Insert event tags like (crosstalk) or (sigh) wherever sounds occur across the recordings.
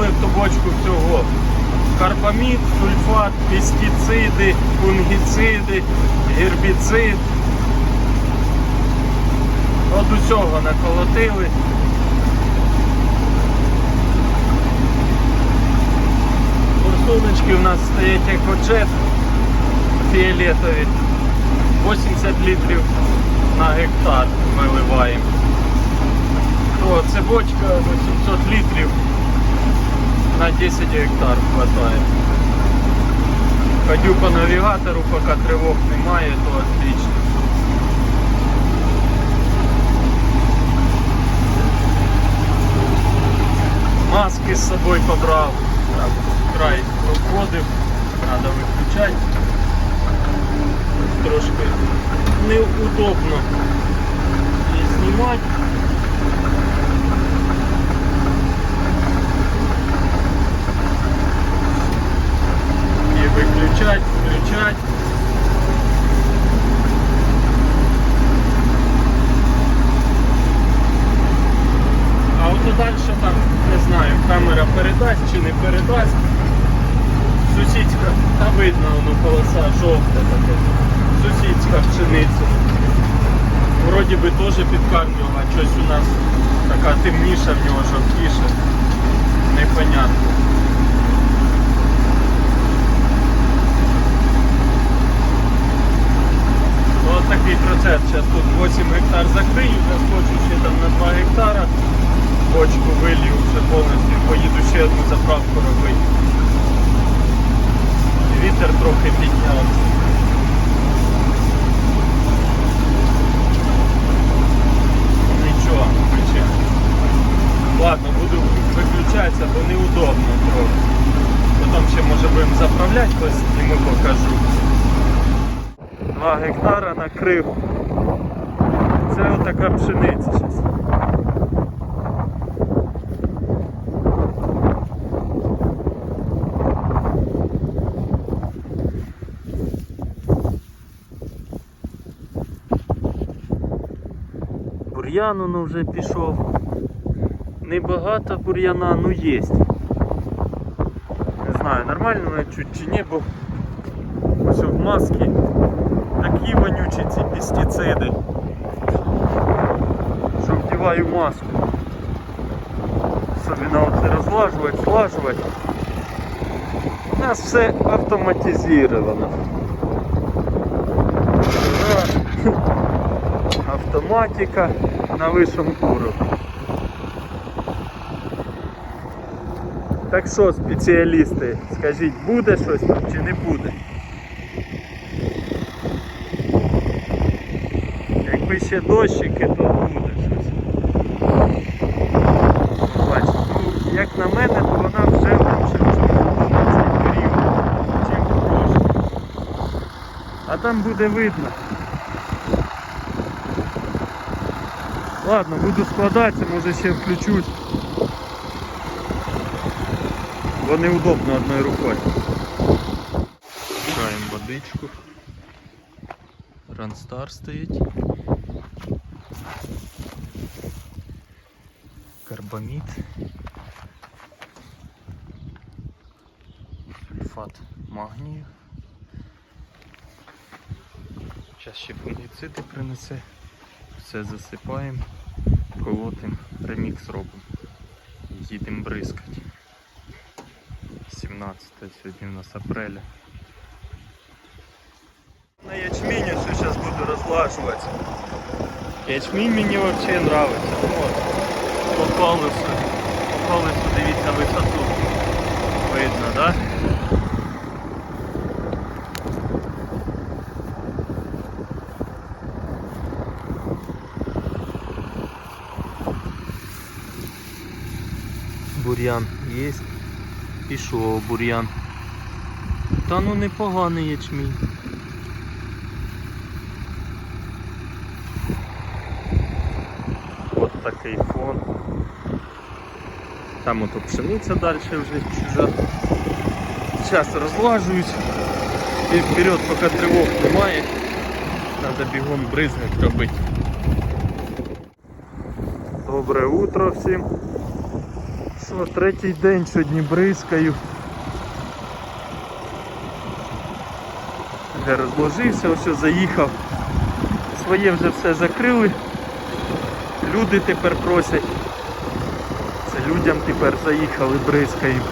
17 в ту бочку всього. Карбамід, сульфат, пестициди, фунгіциди, гербіцид. От усього наколотили. Форсуночки у нас стоять екоджет фіолетові. 80 літрів на гектар виливаємо. Це бочка 800 літрів на 10 гектар хватає. Ходю по навігатору, поки тривог немає, то отлично. Маски з собою побрав. Так, край проходив, треба виключати. Трошки неудобно і знімати. Виключати, включати. А от далі там, не знаю, камера передасть чи не передасть. Сусідська, та видно, воно полоса жовта таке. Сусідська пшениця. Вроді би теж підкармлювала, щось у нас така темніша в нього жовтіша. Непонятно. Ну, такий. Зараз тут 8 гектар закрию, заскочу ще там на 2 гектара. Бочку вилью вже повністю, поїду ще одну заправку робити. Вітер трохи піднявся. Нічого, включи. Ладно, буду виключатися, бо неудобно трохи. Потім ще може будемо заправляти, ось йому покажу. 2 гектара накрив. Це отака пшениця зараз. Бур'ян воно вже пішов. Небагато бур'яна, ну є. Не знаю, нормально чуть чи ні, бо все в масці. Такі вонючі ці пестициди. Що вдіваю маску. Особливо оце розлажувати, слажувати. У нас все автоматизировано. (laughs) Автоматика на вищому уровні. Так що, спеціалісти, скажіть, буде щось там чи не буде? Якби ще дощики, то буде щось. Бачите, ну, як на мене, то вона вже лучше в цьому період, чим прошлий. А там буде видно. Ладно, буду складатися, може ще включусь. Бо неудобно одною рукою. Включаємо водичку. Ранстар стоїть. Карбамід. Сульфат магнію. Зараз ще фунгіциди принесе. Все засипаємо, колотим, ремікс робимо. Їдемо бризкати. 17 сьогодні у нас апреля. На ячмені все зараз буду розлажувати. Ячмінь мені взагалі подобається. По колесу. По колесу дивіться висоту. Видно, так? Да? Бур'ян є. Пішов бур'ян. Та ну непоганий ячмінь. От такий фон. Там ото пшениця далі вже чужа. Зараз розлажуюсь. І вперед, поки тривог немає. Треба бігом бризник робити. Добре утро всім. Що, третій день сьогодні бризкаю. Вже розложився, ось заїхав. Своє вже все закрили. Люди тепер просять. Людям тепер заїхали, бризкаємо.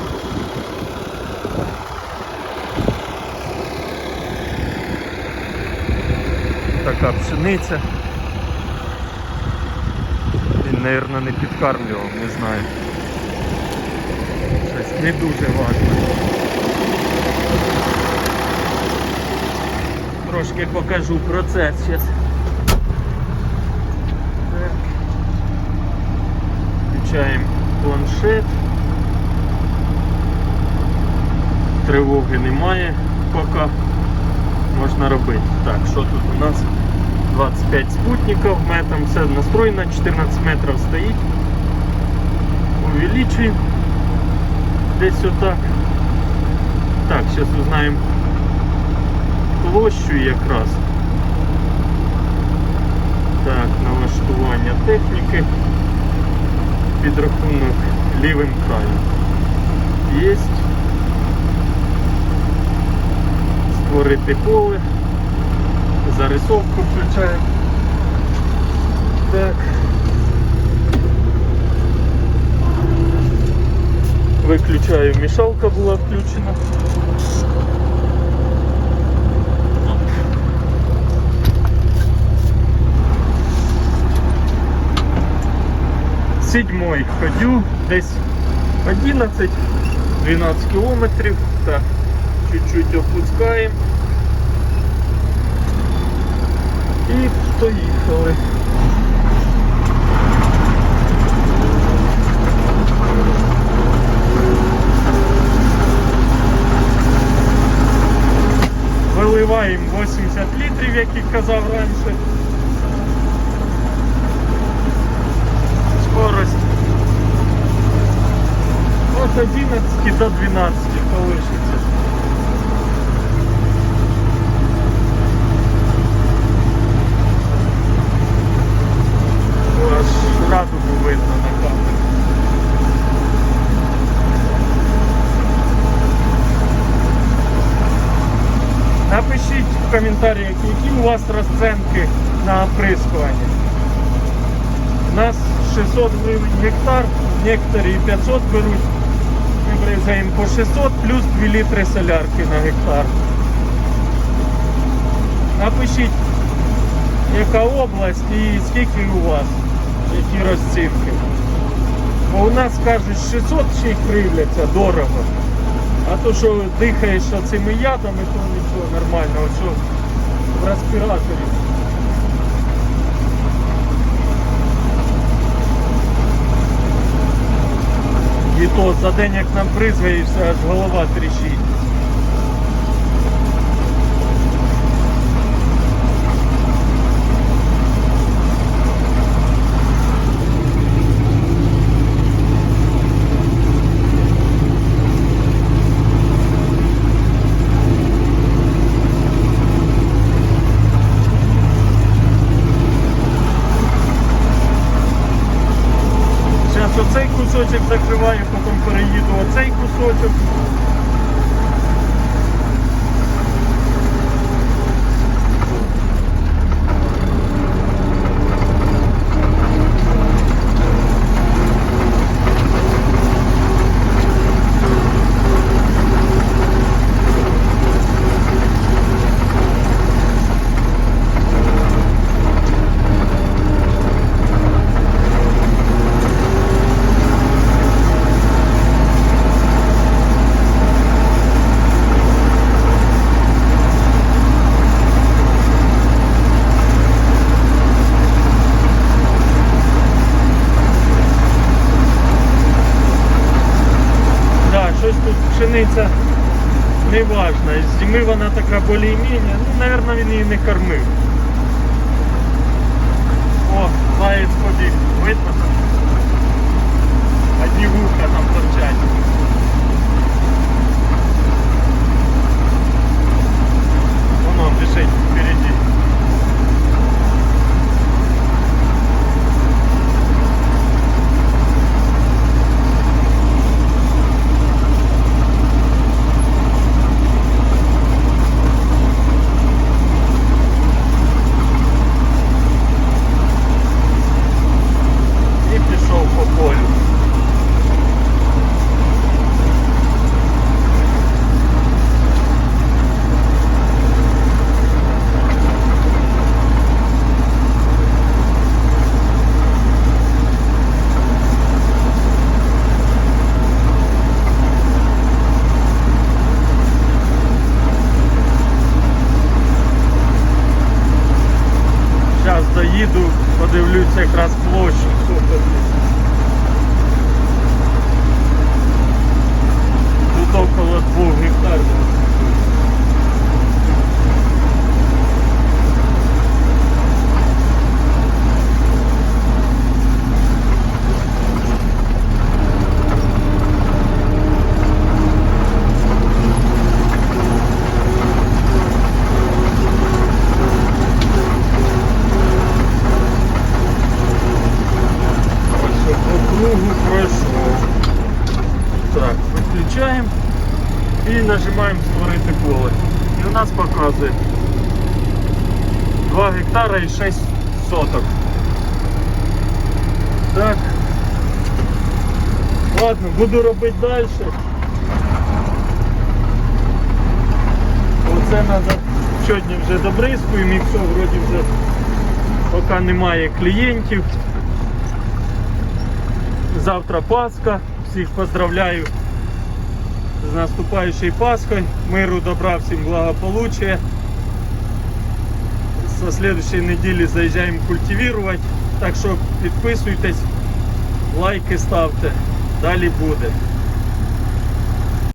Така пшениця. Він, мабуть, не підкармлював, не знаю. Щось не дуже важливо. Трошки покажу процес зараз. Включаємо планшет. Тривоги немає поки. Можна робити. Так, що тут у нас? 25 спутников, метом все настроено, 14 метров стоит. Увеличиваем. Десь вот так. Сейчас узнаем площу якраз. Так, налаштування техніки. Підрахунок лівим краєм. Єсть. Створити поле. Зарисовку включаємо. Так. Виключаю, мішалка була включена. Седьмой ходю, десь 11-12 кілометрів. Так, чуть-чуть опускаємо. І поїхали. Виливаємо 80 літрів, як і казав раніше. 11 до 12 колишиться. Аж радугу видно на камері. Напишіть в коментарях, які у вас розценки на оприскування. У нас 600 гривень гектар, некоторі 500 беруть. Бризаємо по 600 плюс 2 літри солярки на гектар. Напишіть, яка область і скільки у вас, які розцінки. Бо у нас кажуть 600 ще й кривляться дорого. А то, що дихаєш цими ядами, то нічого нормально. Ось що в респіраторі. І то за день як нам призваєшся, аж голова тріщить. Закриваю, потім цей кусочок. Да, щось тут пшениця неважна. З зими вона така більш-менш, ну, наверное, він її не кормив. О, заяць побіг, видно там? Одні вуха там торчать. Воно бежить впереди. заїду, подивлюся якраз площу. скільки тут. Тут около двох гектарів. Ось по кругу пройшов. Так, виключаємо і нажимаємо створити поле. І у нас показує 2 гектара і 6 соток. Так. Ладно, буду робити далі. Оце треба сьогодні вже добризкуємо і все, вроді вже поки немає клієнтів. Завтра Пасха. Всіх поздравляю з наступаючою Пасхою. Миру, добра, всім благополучия. Со следующей недели заїжджаємо культивувати. Так що підписуйтесь, лайки ставте. Далі буде.